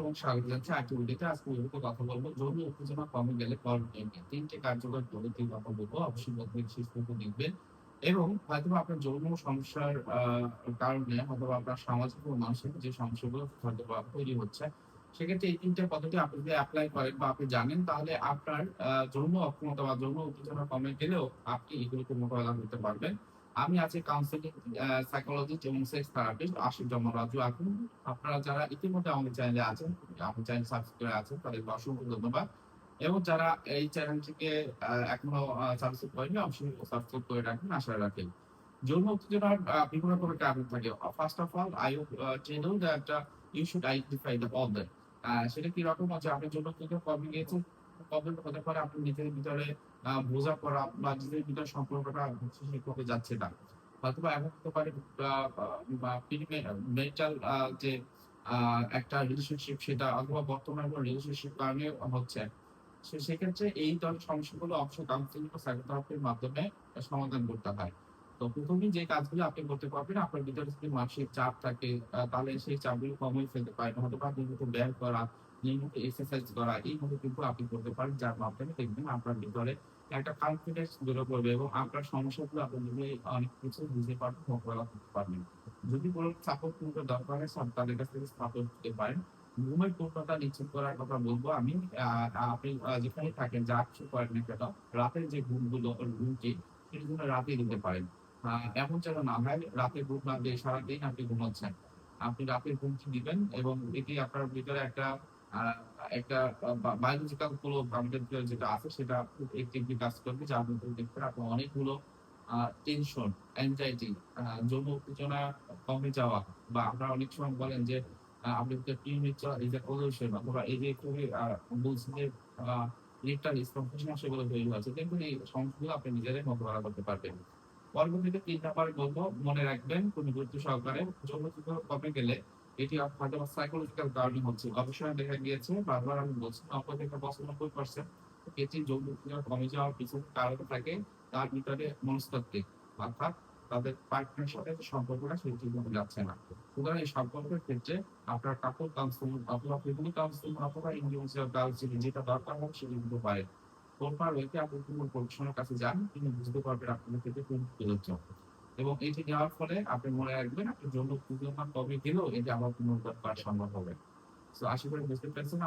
এবং স্বাগত জানাচ্ছি আরেকটি ভিডিওতে আজকে কথা বলব যৌন উত্তেজনা কমে গেলে? তিনটে কার্যকর কথা বলব, অবশ্যই শেষ পর্যন্ত দেখবেন এবং হয়তো আপনার যৌন সমস্যার কারণে হয়তো আপনার সামাজিক ও মানসিক যে সমস্যাগুলো হয়তো তৈরি হচ্ছে, সেক্ষেত্রে এই তিনটে পদ্ধতি আপনি যদি অ্যাপ্লাই করেন বা আপনি জানেন, তাহলে আপনার যৌন অক্ষমতা বা যৌন উত্তেজনা কমে গেলেও আপনি এগুলোকে মোকাবেলা করতে পারবেন আমি আছি কাউন্সিলিং সাইকোলজিস্ট এবং সেক্স থেরাপিস্ট আশিক জমা রাজু এখন আপনারা যারা ইতিমধ্যে আমাদের চ্যানেলে আছেন, আমার চ্যানেল সাবস্ক্রাইব করে আছেন, তাদেরকে অসংখ্য ধন্যবাদ। এবং যারা এই চ্যানেলটিকে এখনও সাবস্ক্রাইব করেনি অবশ্যই সাবস্ক্রাইব করে রাখবেন, আশা রাখেন যৌন উত্তেজনার বিভিন্ন রকমের কারণ থাকে। First of all I tell that you should identify the problem সেটা কি রকম? আছে আপনি যৌন উত্তেজনা কমে গিয়েছে হতে পারে, আপনি নিজের ভিতরে বোঝা বা নিজের ভিতরে সম্পর্কটা করতে যাচ্ছে না। হয়তো বা এমন হতে পারে মেন্টাল যে একটা রিলেশনশিপ সেটা অথবা কোনো রিলেশনশিপ কারণে হচ্ছে। সেক্ষেত্রে এই ধরনের সমস্যাগুলো অবশ্যই কাউন্সিলিং ও সাইকোথেরাপির মাধ্যমে সমাধান করতে হয়। তো প্রথমেই যে কাজগুলো আপনি করতে পারবেন, আপনার ভিতরে যদি মানসিক চাপ থাকে তাহলে সেই চাপগুলো কমিয়ে ফেলতে পারেন। হয়তো বা নিয়মিত ব্যায়াম করা নিয়মিত এক্সারসাইজ করা কিন্তু আপনি করতে পারেন, যার মাধ্যমে দেখবেন আপনার ভিতরে একটা কনফিডেন্স বেরো করবে এবং আপনার সমস্যাগুলো আপনি অনেক কিছু বুঝতে পারবেন মোকাবেলা করতে পারবেন। যদি কোনো সাপোর্ট দরকার হয় সব তাদের কাছ থেকে সাপোর্ট দিতে পারেন। ঘুমের পূর্ণতা নিশ্চিত করার কথা বলব আমি। আপনি যেখানে থাকেন, যা কিছু করেন না কেন, রাতের যে ঘুমগুলো, ঘুমটি যেন রাতে দিতে পারেন। এমন যেন না হয়, রাতে ঘুম না দিয়ে সারাদিন আপনি ঘুমাচ্ছেন। আপনি রাতের ঘুমটি দিবেন এবং এটি আপনার ভিতরে একটা একটা বায়োলজিক্যাল যেটা আছে, সেটা কাজ করবে, যার মধ্যে দেখবেন আপনি অনেকগুলো টেনশন অ্যাংজাইটি যৌন উত্তেজনা কমে যাওয়া বা আপনারা অনেক সময় বলেন যে আপনি অথবা এই যে খুবই যে তৈরি দেখবেন এই সমস্যাগুলো আপনি নিজেরাই মোকাবেলা করতে পারবেন। পরবর্তীতে তিন নাম্বার বলব, মনে রাখবেন, কোন গুরুত্ব সহকারে যৌন কমে গেলে এটি হয়তো সাইকোলজিক্যাল কারণে হচ্ছে। গবেষণায় দেখা গিয়েছে, বারবার আমি বলছি নব্বই থেকে পঁচানব্বই পার্সেন্ট এটি যৌন উত্তেজনা কমে যাওয়ার পিছনে কারণ থাকে, তার ভিতরে মনস্তাত্ত্বিক, অর্থাৎ তাদের পার্টনারের সাথে সম্পর্কটা সেই ঠিকমতো যাচ্ছে না। সুতরাং এই সম্পর্কের ক্ষেত্রে আপনার কাপড় কাউন্সিলিং অথবা ফ্যামিলি কাউন্সিলিং অথবা ইন্ডিভিজুয়াল কাউন্সিলিং যেটা দরকার হয় সেটা দিতে পারে তোরপার হইতে আপনি কোনো প্রফেশনের কাছে যান, তিনি বুঝতে পারবেন আপনার ক্ষেত্রে কোন প্রযোজ্য। এবং এটি যাওয়ার ফলে আপনি মনে রাখবেন, আপনি প্রক্রিয়া কবে গেলেও এটি আবার পুনরুদ্ধার করা সম্ভব হবে। তো আশা করি বুঝতে পেরেছেন।